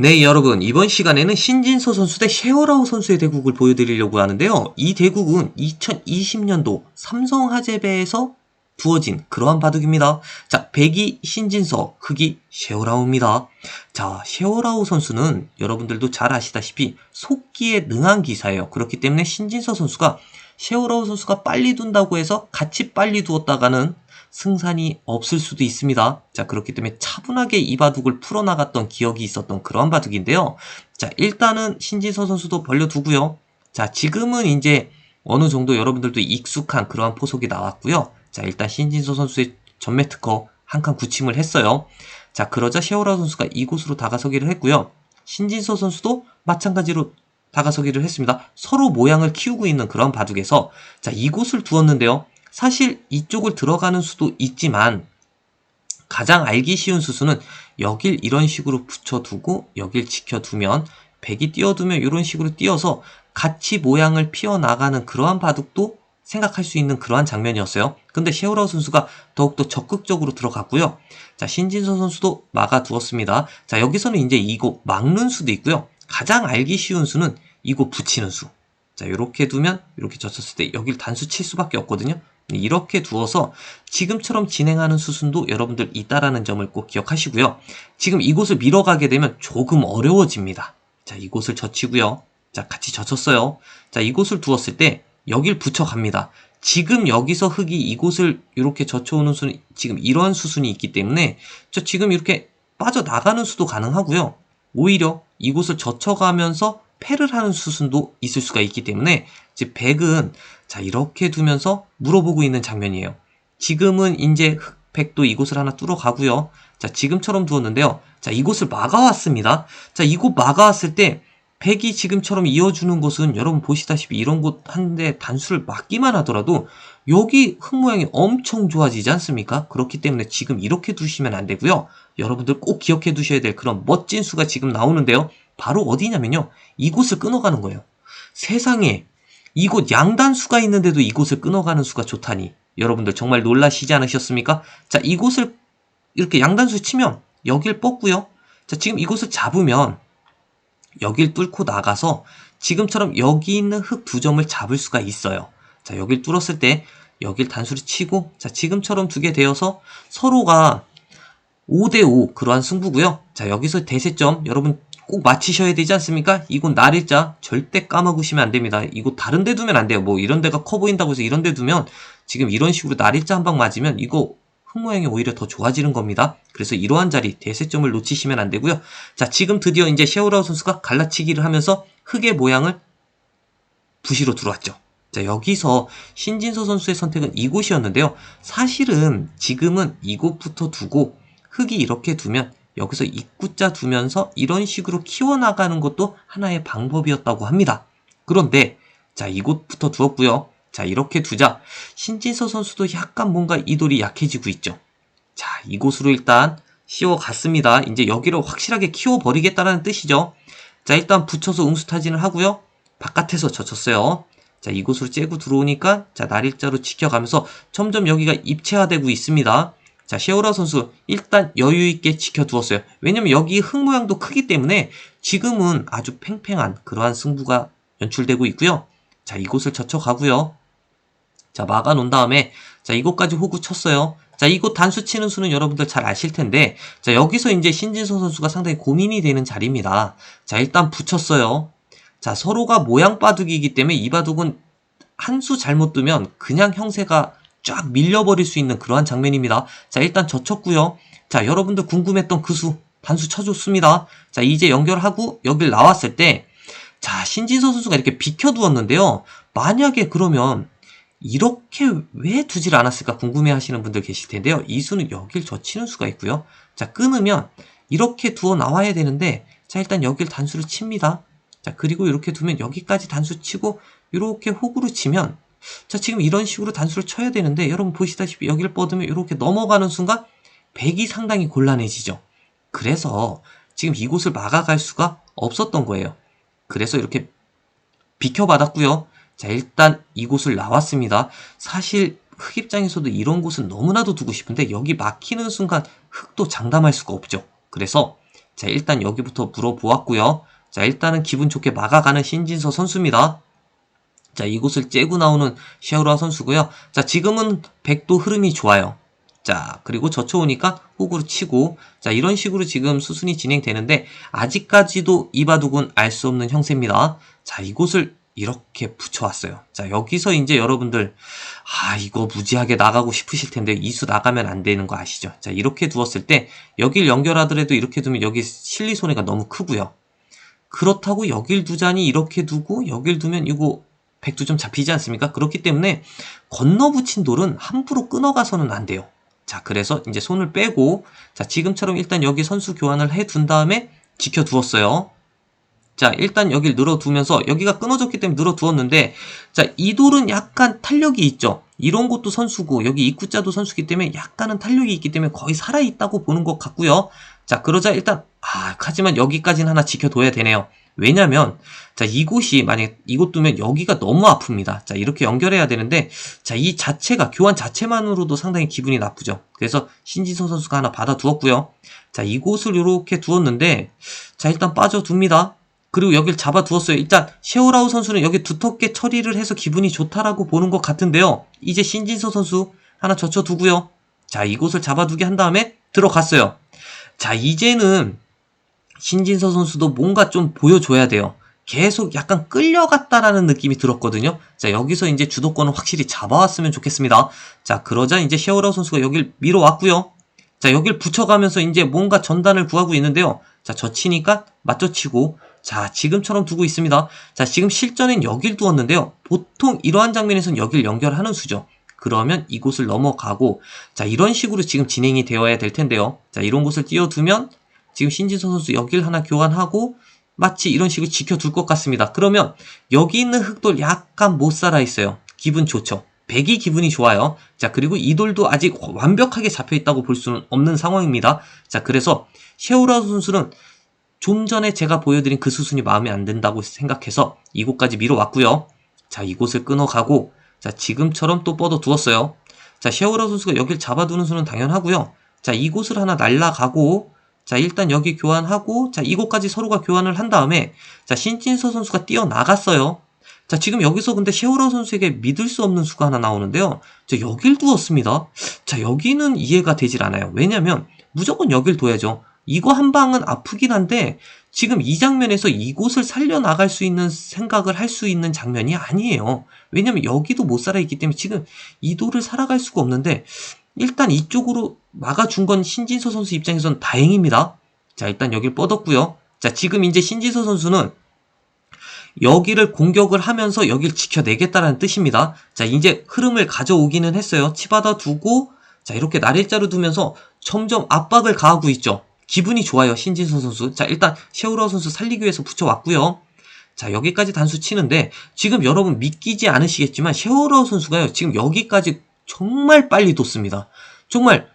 네, 여러분. 이번 시간에는 신진서 선수 대 셰어라우 선수의 대국을 보여드리려고 하는데요. 이 대국은 2020년도 삼성화재배에서 두어진 그러한 바둑입니다. 자, 백이 신진서, 흑이 셰어라우입니다. 자, 셰어라우 선수는 여러분들도 잘 아시다시피 속기에 능한 기사예요. 그렇기 때문에 신진서 선수가 셰어라우 선수가 빨리 둔다고 해서 같이 빨리 두었다가는 승산이 없을 수도 있습니다. 자, 그렇기 때문에 차분하게 이 바둑을 풀어나갔던 기억이 있었던 그런 바둑인데요. 자, 일단은 신진서 선수도 벌려두고요. 자, 지금은 이제 어느 정도 여러분들도 익숙한 그러한 포석이 나왔고요. 자, 일단 신진서 선수의 전매 특허 한 칸 구침을 했어요. 자, 그러자 셰오라 선수가 이곳으로 다가서기를 했고요. 신진서 선수도 마찬가지로 다가서기를 했습니다. 서로 모양을 키우고 있는 그런 바둑에서 자, 이곳을 두었는데요. 사실 이쪽을 들어가는 수도 있지만 가장 알기 쉬운 수수는 여길 이런 식으로 붙여두고 여길 지켜두면 백이 띄어두면 이런 식으로 띄어서 같이 모양을 피어나가는 그러한 바둑도 생각할 수 있는 그러한 장면이었어요. 근데 셰우라우 선수가 더욱더 적극적으로 들어갔고요. 자, 신진서 선수도 막아두었습니다. 자, 여기서는 이제 이거 막는 수도 있고요. 가장 알기 쉬운 수는 이거 붙이는 수. 자, 이렇게 두면 이렇게 젖혔을 때 여길 단수 칠 수밖에 없거든요. 이렇게 두어서 지금처럼 진행하는 수순도 여러분들 있다라는 점을 꼭 기억하시고요. 지금 이곳을 밀어가게 되면 조금 어려워집니다. 자, 이곳을 젖히고요. 자, 같이 젖혔어요. 자, 이곳을 두었을 때 여길 붙여갑니다. 지금 여기서 흙이 이곳을 이렇게 젖혀오는 수는 지금 이러한 수순이 있기 때문에 저 지금 이렇게 빠져나가는 수도 가능하고요. 오히려 이곳을 젖혀가면서 패를 하는 수순도 있을 수가 있기 때문에 즉 백은 자 이렇게 두면서 물어보고 있는 장면이에요. 지금은 이제 흑백도 이곳을 하나 뚫어 가고요. 자 지금처럼 두었는데요. 자 이곳을 막아왔습니다. 자 이곳 막아왔을 때 백이 지금처럼 이어주는 곳은 여러분 보시다시피 이런 곳 한데 단수를 막기만 하더라도 여기 흙 모양이 엄청 좋아지지 않습니까? 그렇기 때문에 지금 이렇게 두시면 안 되고요. 여러분들 꼭 기억해 두셔야 될 그런 멋진 수가 지금 나오는데요. 바로 어디냐면요. 이곳을 끊어가는 거예요. 세상에 이곳 양단수가 있는데도 이곳을 끊어가는 수가 좋다니 여러분들 정말 놀라시지 않으셨습니까? 자 이곳을 이렇게 양단수 치면 여길 뻗고요. 자 지금 이곳을 잡으면 여길 뚫고 나가서 지금처럼 여기 있는 흙 두 점을 잡을 수가 있어요. 자 여길 뚫었을 때 여길 단수를 치고 자 지금처럼 두게 되어서 서로가 5대5 그러한 승부고요. 자 여기서 대세점 여러분 꼭 맞히셔야 되지 않습니까? 이곳 날일자 절대 까먹으시면 안 됩니다. 이곳 다른 데 두면 안 돼요. 뭐 이런 데가 커 보인다고 해서 이런 데 두면 지금 이런 식으로 날일자 한 방 맞으면 이거 흙 모양이 오히려 더 좋아지는 겁니다. 그래서 이러한 자리 대세점을 놓치시면 안 되고요. 자 지금 드디어 이제 셰오라우 선수가 갈라치기를 하면서 흙의 모양을 부시로 들어왔죠. 자 여기서 신진서 선수의 선택은 이곳이었는데요. 사실은 지금은 이곳부터 두고 흙이 이렇게 두면 여기서 입구자 두면서 이런 식으로 키워나가는 것도 하나의 방법이었다고 합니다. 그런데 자 이곳부터 두었고요. 자 이렇게 두자 신진서 선수도 약간 뭔가 이돌이 약해지고 있죠. 자 이곳으로 일단 씌워갔습니다. 이제 여기를 확실하게 키워버리겠다는 뜻이죠. 자 일단 붙여서 응수타진을 하고요. 바깥에서 젖혔어요. 자 이곳으로 째고 들어오니까 자 날일자로 지켜가면서 점점 여기가 입체화되고 있습니다. 자, 셰오라 선수 일단 여유 있게 지켜두었어요. 왜냐면 여기 흙 모양도 크기 때문에 지금은 아주 팽팽한 그러한 승부가 연출되고 있고요. 자, 이곳을 젖혀가고요. 자, 막아 놓은 다음에 자, 이곳까지 호구 쳤어요. 자, 이곳 단수 치는 수는 여러분들 잘 아실 텐데 자, 여기서 이제 신진서 선수가 상당히 고민이 되는 자리입니다. 자, 일단 붙였어요. 자, 서로가 모양 바둑이기 때문에 이 바둑은 한 수 잘못 두면 그냥 형세가 쫙 밀려버릴 수 있는 그러한 장면입니다. 자, 일단 젖혔고요. 자, 여러분들 궁금했던 그 수, 단수 쳐줬습니다. 자, 이제 연결하고 여길 나왔을 때, 자, 신진서 선수가 이렇게 비켜두었는데요. 만약에 그러면 이렇게 왜 두질 않았을까 궁금해 하시는 분들 계실 텐데요. 이 수는 여길 젖히는 수가 있고요. 자, 끊으면 이렇게 두어 나와야 되는데, 자, 일단 여길 단수를 칩니다. 자, 그리고 이렇게 두면 여기까지 단수 치고, 이렇게 호구로 치면, 자, 지금 이런 식으로 단수를 쳐야 되는데 여러분 보시다시피 여기를 뻗으면 이렇게 넘어가는 순간 백이 상당히 곤란해지죠. 그래서 지금 이곳을 막아갈 수가 없었던 거예요. 그래서 이렇게 비켜받았고요. 자, 일단 이곳을 나왔습니다. 사실 흙 입장에서도 이런 곳은 너무나도 두고 싶은데 여기 막히는 순간 흙도 장담할 수가 없죠. 그래서 자, 일단 여기부터 물어보았고요. 자, 일단은 기분 좋게 막아가는 신진서 선수입니다. 자, 이곳을 째고 나오는 샤우라 선수고요. 자, 지금은 백도 흐름이 좋아요. 자, 그리고 젖혀오니까 호구로 치고, 자, 이런 식으로 지금 수순이 진행되는데, 아직까지도 이바둑은 알 수 없는 형세입니다. 자, 이곳을 이렇게 붙여왔어요. 자, 여기서 이제 여러분들, 아, 이거 무지하게 나가고 싶으실 텐데, 이수 나가면 안 되는 거 아시죠? 자, 이렇게 두었을 때, 여길 연결하더라도 이렇게 두면 여기 실리 손해가 너무 크고요. 그렇다고 여길 두자니 이렇게 두고, 여길 두면 이거 백두 점 잡히지 않습니까? 그렇기 때문에 건너붙인 돌은 함부로 끊어가서는 안 돼요. 자, 그래서 이제 손을 빼고, 자, 지금처럼 일단 여기 선수 교환을 해 둔 다음에 지켜두었어요. 자, 일단 여길 늘어두면서 여기가 끊어졌기 때문에 늘어두었는데, 자, 이 돌은 약간 탄력이 있죠. 이런 것도 선수고, 여기 입구자도 선수기 때문에 약간은 탄력이 있기 때문에 거의 살아있다고 보는 것 같고요. 자, 그러자 일단, 아, 하지만 여기까지는 하나 지켜둬야 되네요. 왜냐면, 자, 이곳이, 만약에 이곳 두면 여기가 너무 아픕니다. 자, 이렇게 연결해야 되는데, 자, 이 자체가, 교환 자체만으로도 상당히 기분이 나쁘죠. 그래서 신지선 선수가 하나 받아 두었고요. 자, 이곳을 이렇게 두었는데, 자, 일단 빠져 둡니다. 그리고 여길 잡아 두었어요. 일단 셰오라우 선수는 여기 두텁게 처리를 해서 기분이 좋다라고 보는 것 같은데요. 이제 신진서 선수 하나 젖혀 두고요. 자, 이곳을 잡아두게 한 다음에 들어갔어요. 자, 이제는 신진서 선수도 뭔가 좀 보여줘야 돼요. 계속 약간 끌려갔다라는 느낌이 들었거든요. 자, 여기서 이제 주도권을 확실히 잡아왔으면 좋겠습니다. 자, 그러자 이제 셰오라우 선수가 여길 밀어왔고요. 자, 여길 붙여가면서 이제 뭔가 전단을 구하고 있는데요. 자, 젖히니까 맞춰치고 자, 지금처럼 두고 있습니다. 자, 지금 실전엔 여길 두었는데요. 보통 이러한 장면에서는 여길 연결하는 수죠. 그러면 이곳을 넘어가고, 자, 이런 식으로 지금 진행이 되어야 될 텐데요. 자, 이런 곳을 띄워두면, 지금 신진선 선수 여길 하나 교환하고, 마치 이런 식으로 지켜둘 것 같습니다. 그러면, 여기 있는 흑돌 약간 못 살아있어요. 기분 좋죠. 백이 기분이 좋아요. 자, 그리고 이 돌도 아직 완벽하게 잡혀있다고 볼 수는 없는 상황입니다. 자, 그래서, 셰우라 선수는 좀 전에 제가 보여드린 그 수순이 마음에 안 든다고 생각해서 이곳까지 밀어왔고요. 자, 이곳을 끊어가고 자, 지금처럼 또 뻗어 두었어요. 자, 셰오라 선수가 여길 잡아두는 수는 당연하고요. 자, 이곳을 하나 날라가고 자, 일단 여기 교환하고 자, 이곳까지 서로가 교환을 한 다음에 자, 신진서 선수가 뛰어나갔어요. 자, 지금 여기서 근데 셰오라 선수에게 믿을 수 없는 수가 하나 나오는데요. 자, 여길 두었습니다. 자, 여기는 이해가 되질 않아요. 왜냐면 무조건 여길 둬야죠. 이거 한 방은 아프긴 한데 지금 이 장면에서 이곳을 살려나갈 수 있는 생각을 할 수 있는 장면이 아니에요. 왜냐면 여기도 못 살아있기 때문에 지금 이 돌을 살아갈 수가 없는데 일단 이쪽으로 막아준 건 신진서 선수 입장에선 다행입니다. 자 일단 여길 뻗었고요. 자 지금 이제 신진서 선수는 여기를 공격을 하면서 여기를 지켜내겠다라는 뜻입니다. 자 이제 흐름을 가져오기는 했어요. 치받아 두고 자 이렇게 날일자로 두면서 점점 압박을 가하고 있죠. 기분이 좋아요. 신진선 선수. 자, 일단 셰우러 선수 살리기 위해서 붙여왔고요. 자, 여기까지 단수 치는데 지금 여러분 믿기지 않으시겠지만 셰우러 선수가요. 지금 여기까지 정말 빨리 뒀습니다. 정말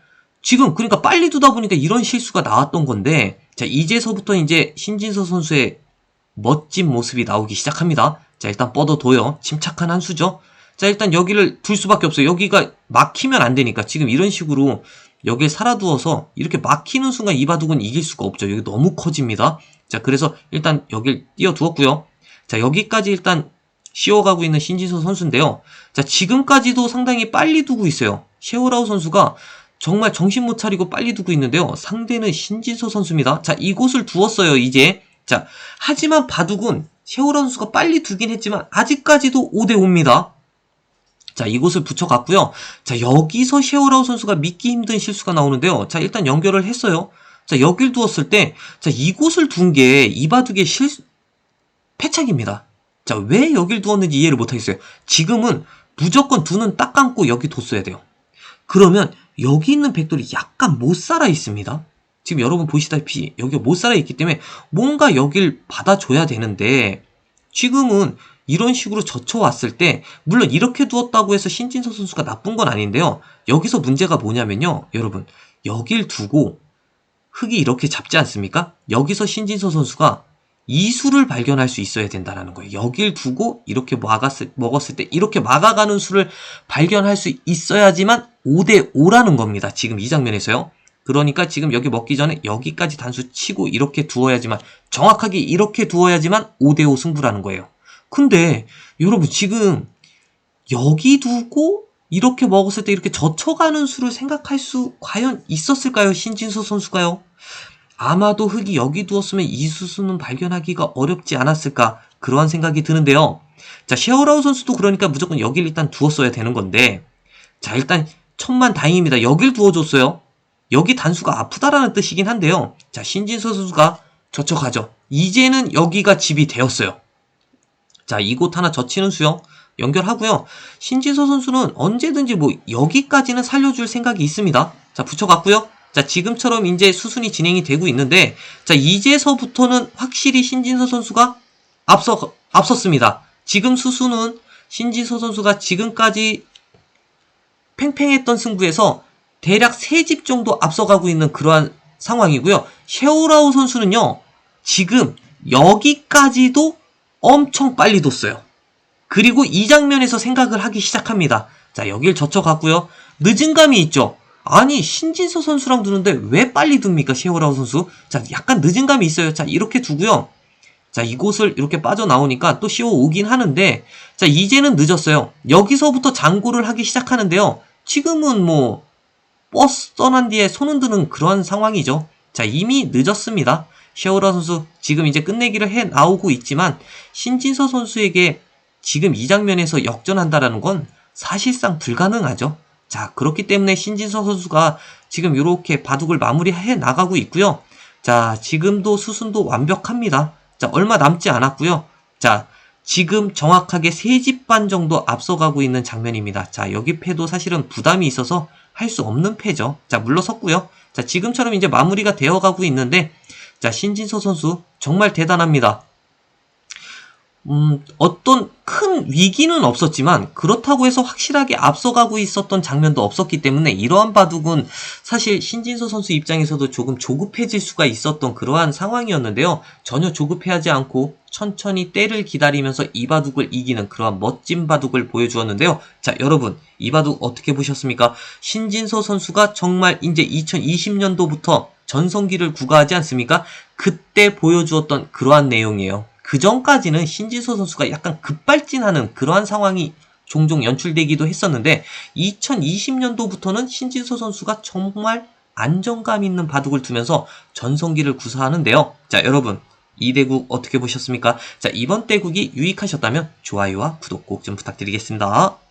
지금 그러니까 빨리 두다 보니까 이런 실수가 나왔던 건데 자, 이제서부터 이제 신진서 선수의 멋진 모습이 나오기 시작합니다. 자, 일단 뻗어둬요. 침착한 한 수죠. 자, 일단 여기를 둘 수밖에 없어요. 여기가 막히면 안 되니까 지금 이런 식으로 여기에 살아두어서 이렇게 막히는 순간 이 바둑은 이길 수가 없죠. 여기 너무 커집니다. 자, 그래서 일단 여길 띄워두었고요. 자, 여기까지 일단 씌워가고 있는 신지서 선수인데요. 자, 지금까지도 상당히 빨리 두고 있어요. 셰오라우 선수가 정말 정신 못 차리고 빨리 두고 있는데요. 상대는 신진서 선수입니다. 자, 이곳을 두었어요, 이제. 자, 하지만 바둑은 셰오라우 선수가 빨리 두긴 했지만 아직까지도 5대5입니다. 자, 이곳을 붙여갔고요. 자, 여기서 셰오라우 선수가 믿기 힘든 실수가 나오는데요. 자, 일단 연결을 했어요. 자, 여길 두었을 때, 자, 이곳을 둔 게 이바둑의 실, 패착입니다. 자, 왜 여길 두었는지 이해를 못하겠어요. 지금은 무조건 두 눈 딱 감고 여기 뒀어야 돼요. 그러면 여기 있는 백돌이 약간 못 살아 있습니다. 지금 여러분 보시다시피 여기가 못 살아 있기 때문에 뭔가 여길 받아줘야 되는데 지금은 이런 식으로 젖혀왔을 때 물론 이렇게 두었다고 해서 신진서 선수가 나쁜 건 아닌데요. 여기서 문제가 뭐냐면요. 여러분 여길 두고 흙이 이렇게 잡지 않습니까? 여기서 신진서 선수가 이수를 발견할 수 있어야 된다는 거예요. 여길 두고 이렇게 막았을, 먹었을 때 이렇게 막아가는 수를 발견할 수 있어야지만 5대 5라는 겁니다. 지금 이 장면에서요. 그러니까 지금 여기 먹기 전에 여기까지 단수 치고 이렇게 두어야지만 정확하게 이렇게 두어야지만 5대5 승부라는 거예요. 근데 여러분 지금 여기 두고 이렇게 먹었을 때 이렇게 젖혀가는 수를 생각할 수 과연 있었을까요? 신진서 선수가요? 아마도 흙이 여기 두었으면 이 수수는 발견하기가 어렵지 않았을까 그러한 생각이 드는데요. 자 셰어라우 선수도 그러니까 무조건 여길 일단 두었어야 되는 건데 자 일단 천만 다행입니다. 여길 두어줬어요. 여기 단수가 아프다라는 뜻이긴 한데요. 자 신진서 선수가 젖혀가죠. 이제는 여기가 집이 되었어요. 자 이곳 하나 젖히는 수요. 연결하고요. 신진서 선수는 언제든지 뭐 여기까지는 살려줄 생각이 있습니다. 자 붙여갔고요. 자 지금처럼 이제 수순이 진행이 되고 있는데 자 이제서부터는 확실히 신진서 선수가 앞서 앞섰습니다. 지금 수순은 신진서 선수가 지금까지 팽팽했던 승부에서 대략 3집 정도 앞서가고 있는 그러한 상황이고요. 셰오라우 선수는요. 지금 여기까지도 엄청 빨리 뒀어요. 그리고 이 장면에서 생각을 하기 시작합니다. 자, 여길 젖혀갔고요. 늦은 감이 있죠. 아니, 신진서 선수랑 두는데 왜 빨리 둡니까, 셰오라우 선수? 자, 약간 늦은 감이 있어요. 자, 이렇게 두고요. 자, 이곳을 이렇게 빠져나오니까 또 씌워 오긴 하는데, 자, 이제는 늦었어요. 여기서부터 장고를 하기 시작하는데요. 지금은 뭐, 버스 떠난 뒤에 손 흔드는 그런 상황이죠. 자, 이미 늦었습니다. 셰오라 선수 지금 이제 끝내기를 해 나오고 있지만 신진서 선수에게 지금 이 장면에서 역전한다라는 건 사실상 불가능하죠. 자, 그렇기 때문에 신진서 선수가 지금 이렇게 바둑을 마무리해 나가고 있고요. 자, 지금도 수순도 완벽합니다. 자, 얼마 남지 않았고요. 자, 지금 정확하게 3집 반 정도 앞서가고 있는 장면입니다. 자, 여기 패도 사실은 부담이 있어서 할 수 없는 패죠. 자, 물러섰고요. 자, 지금처럼 이제 마무리가 되어 가고 있는데, 자, 신진서 선수 정말 대단합니다. 음, 어떤 큰 위기는 없었지만 그렇다고 해서 확실하게 앞서가고 있었던 장면도 없었기 때문에 이러한 바둑은 사실 신진서 선수 입장에서도 조금 조급해질 수가 있었던 그러한 상황이었는데요. 전혀 조급해하지 않고 천천히 때를 기다리면서 이 바둑을 이기는 그러한 멋진 바둑을 보여주었는데요. 자, 여러분, 이 바둑 어떻게 보셨습니까? 신진서 선수가 정말 이제 2020년도부터 전성기를 구가하지 않습니까? 그때 보여주었던 그러한 내용이에요. 그 전까지는 신진서 선수가 약간 급발진하는 그러한 상황이 종종 연출되기도 했었는데 2020년도부터는 신진서 선수가 정말 안정감 있는 바둑을 두면서 전성기를 구사하는데요. 자, 여러분. 이 대국 어떻게 보셨습니까? 자, 이번 대국이 유익하셨다면 좋아요와 구독 꼭 좀 부탁드리겠습니다.